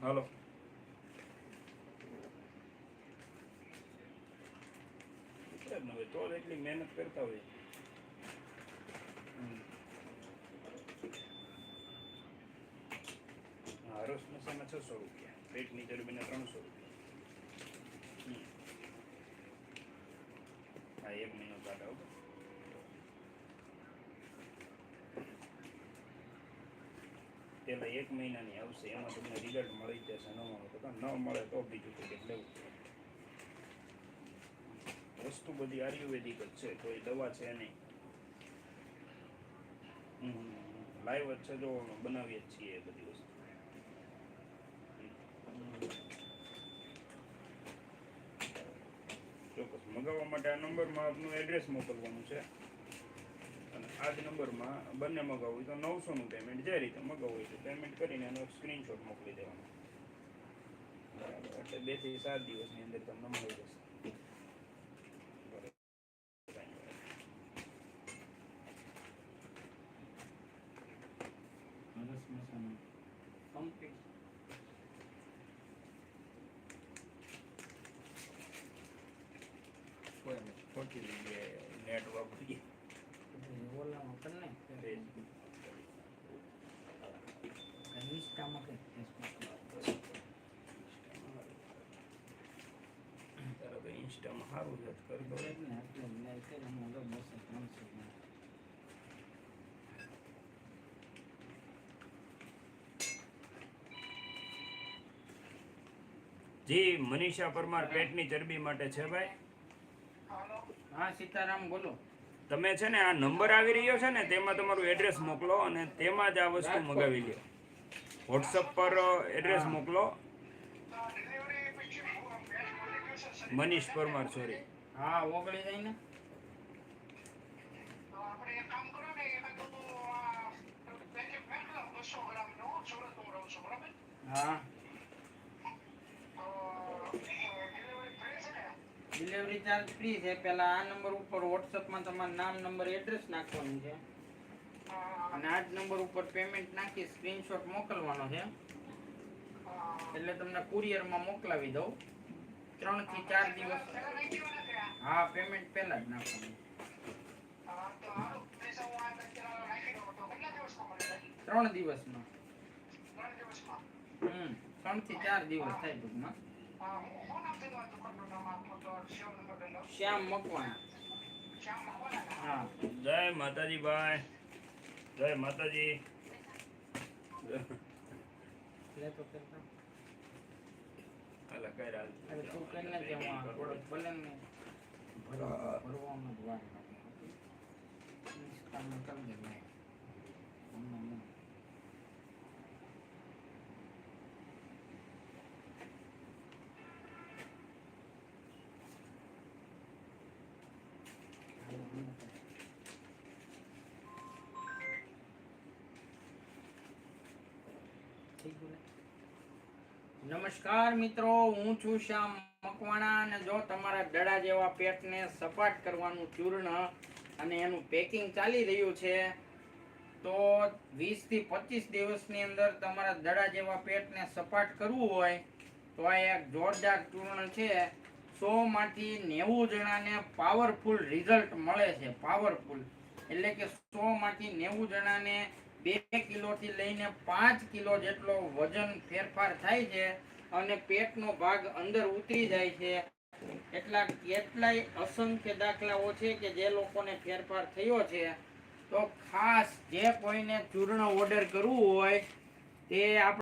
હાલો. તો એટલી મહેનત કરતા હોય. હમ. હા, રસ મસાલા છસો રૂપિયા પેટની ચરબીના ત્રણસો રૂપિયા. હા એક મહિનો ચાલે પેલા એક મહિનાની આવશે, એમાં તમને રિઝલ્ટ મળી જશે, ન મળે તો ન મળે તો બીજું ટિકિટ લેવું વસ્તુ બધી આયુર્વેદિક જ છે કોઈ દવા છે નહીં. લાઈવ જ છે, જો બનાવીએ જ છીએ બધી વસ્તુ. ચોક્કસ. મગાવવા માટે આ નંબરમાં આપનું એડ્રેસ મોકલવાનું છે. આ જ નંબરમાં બંને મગાવવું હોય તો નવસોનું પેમેન્ટ જે રીતે મગાવવું હોય તો પેમેન્ટ કરીને એનો સ્ક્રીનશોટ મોકલી દેવાનો. બરાબર એટલે બેથી સાત દિવસની અંદર તમને મળી જશે. કમ્પ્લીટ ખોટી જગ્યાએ નેટ કર ને ઇન્સ્ટામાં કે ફેસબુકમાં ઇન્સ્ટામાં સારું છે. જી મનીષા પરમાર પેટની ચરબી માટે છે ભાઈ. હા સીતારામ બોલો. તમે છે ને આ નંબર આવી રહ્યો છે ને તેમાં તમારું એડ્રેસ મોકલો અને તેમાં જ આ વસ્તુ મગાવી લ્યો. વોટ્સઅપ પર એડ્રેસ મોકલો. મનીષ પરમાર સોરી હા ઓગળી જાય ને. આપણે એક કામ કરો ને એકાદું આ પેકેટ મોકલો બસો ગ્રામનું સુરત હું રહું છું બરાબર હા તો ડિલિવરી ફ્રી છે ને ડિલિવરી ચાર્જ ફ્રી છે. પહેલા આ નંબર ઉપર વોટ્સઅપમાં તમારું નામ નંબર એડ્રેસ નાખવાનું છે. અને આ જ નંબર ઉપર પેમેન્ટ નાખી સ્ક્રીનશોટ મોકલવાનો છે. એટલે તમને કુરિયરમાં મોકલાવી દઉં. ત્રણથી ચાર દિવસ. હા પેમેન્ટ પહેલા જ નાખવાનું. ત્રણ દિવસમાં. હમ ત્રણથી ચાર દિવસ થાય ટૂંકમાં. શ્યામ મકવાણા. શ્યામ મકવાણા ને? હા. જય માતાજી ભાઈ. જય માતાજી. લે તો કરતા હાલા કઈ રાલ અરે તું કરીને કે હું આ થોડોક ભલે ને ભરવા- ભરવામાં જ વાર લાગે ઇન્સ્ટામાં કરી દે ભાઈ. હમણાં નહીં. થઈ ગયું ને? નમસ્કાર મિત્રો, હું છું શ્યામ મકવાણા અને જો તમારા દડા જેવા પેટને સપાટ કરવાનું ચૂર્ણ અને એનું પેકિંગ ચાલી રહ્યું છે, તો 20 થી 25 દિવસની અંદર તમારા દડા જેવા પેટને સપાટ કરવું હોય, તો આ એક જોરદાર ચૂર્ણ છે. સોમાંથી નેવું જણાને પાવરફુલ રિઝલ્ટ મળે છે પાવરફુલ એટલે કે સોમાંથી નેવું જણાને બે કિલો થી લઈને પાંચ કિલો જેટલો વજન ફેરફાર થાય છે અને પેટનો ભાગ અંદર ઉતરી જાય છે. એટલા કેટલાય અસંખ્ય દાખલાઓ છે કે જે લોકોને ફેરફાર થયો છે. તો ખાસ જે કોઈને ચૂર્ણ ઓર્ડર કરવું હોય તે આપણે